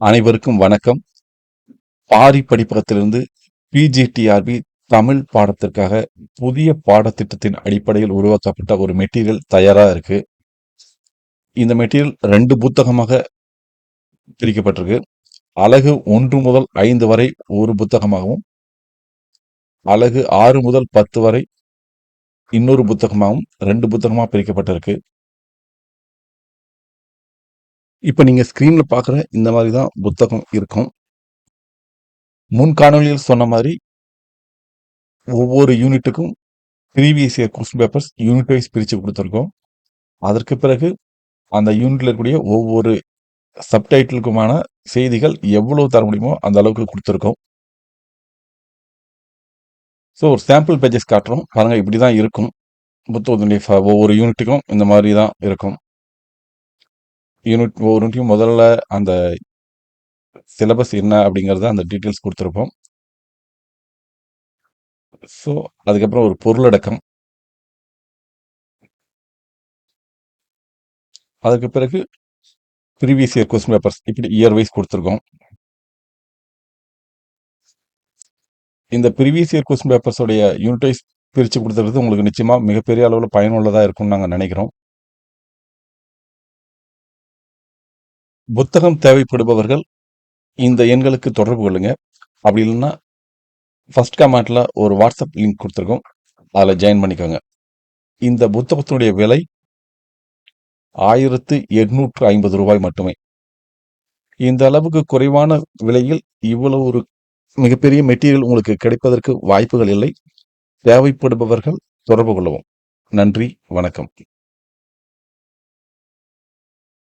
அனைவருக்கும் வணக்கம். பாரி படிப்பகத்திலிருந்து பிஜிடிஆர்பி தமிழ் பாடத்திற்காக புதிய பாடத்திட்டத்தின் அடிப்படையில் உருவாக்கப்பட்ட ஒரு மெட்டீரியல் தயாராக இருக்கு. இந்த மெட்டீரியல் ரெண்டு புத்தகமாக பிரிக்கப்பட்டிருக்கு. அலகு ஒன்று முதல் ஐந்து வரை ஒரு புத்தகமாகவும் அலகு ஆறு முதல் பத்து வரை இன்னொரு புத்தகமாகவும் ரெண்டு புத்தகமாக பிரிக்கப்பட்டிருக்கு. இப்போ நீங்கள் ஸ்க்ரீனில் பார்க்குற இந்த மாதிரி தான் புத்தகம் இருக்கும். முன் காணொலியில் சொன்ன மாதிரி ஒவ்வொரு யூனிட்டுக்கும் previous year question papers unit wise பிரித்து கொடுத்துருக்கோம். அதற்கு பிறகு அந்த யூனிட்ல இருக்கக்கூடிய ஒவ்வொரு சப்டைட்டிலுக்குமான செய்திகள் எவ்வளவு தர முடியுமோ அந்த அளவுக்கு கொடுத்துருக்கோம். ஸோ ஒரு சாம்பிள் பேஜஸ் காட்டுறோம். பாருங்கள் இப்படி தான் இருக்கும். புத்தகத்தினுடைய ஒவ்வொரு யூனிட்டுக்கும் இந்த மாதிரி தான் இருக்கும். யூனிட் ஒவ்வொரு யூனிட்டையும் முதல்ல அந்த சிலபஸ் என்ன அப்படிங்கிறத அந்த டீட்டெயில்ஸ் கொடுத்துருப்போம். ஸோ அதுக்கப்புறம் ஒரு பொருளடக்கம். அதுக்கு பிறகு ப்ரீவியஸ் இயர் கொஸ்டின் பேப்பர்ஸ் இப்படி இயர் வைஸ் கொடுத்துருக்கோம். இந்த ப்ரீவியஸ் இயர் கொஸ்டின் பேப்பர்ஸோடைய யூனிட் வைஸ் பிரித்து கொடுத்துறது உங்களுக்கு நிச்சயமாக மிகப்பெரிய அளவில் பயனுள்ளதாக இருக்கும்னு நாங்கள் நினைக்கிறோம். புத்தகம் தேவைப்படுபவர்கள் இந்த எண்களுக்கு தொடர்பு கொள்ளுங்க. அப்படி இல்லைன்னா ஃபர்ஸ்ட் கமெண்ட்ல ஒரு வாட்ஸ்அப் லிங்க் கொடுத்துருக்கோம். அதில் ஜாயின் பண்ணிக்கோங்க. இந்த புத்தகத்தினுடைய விலை ஆயிரத்து எட்நூற்று ஐம்பது ரூபாய் மட்டுமே. இந்த அளவுக்கு குறைவான விலையில் இவ்வளவு ஒரு மிகப்பெரிய மெட்டீரியல் உங்களுக்கு கிடைப்பதற்கு வாய்ப்புகள் இல்லை. தேவைப்படுபவர்கள் தொடர்பு கொள்ளவும். நன்றி வணக்கம்.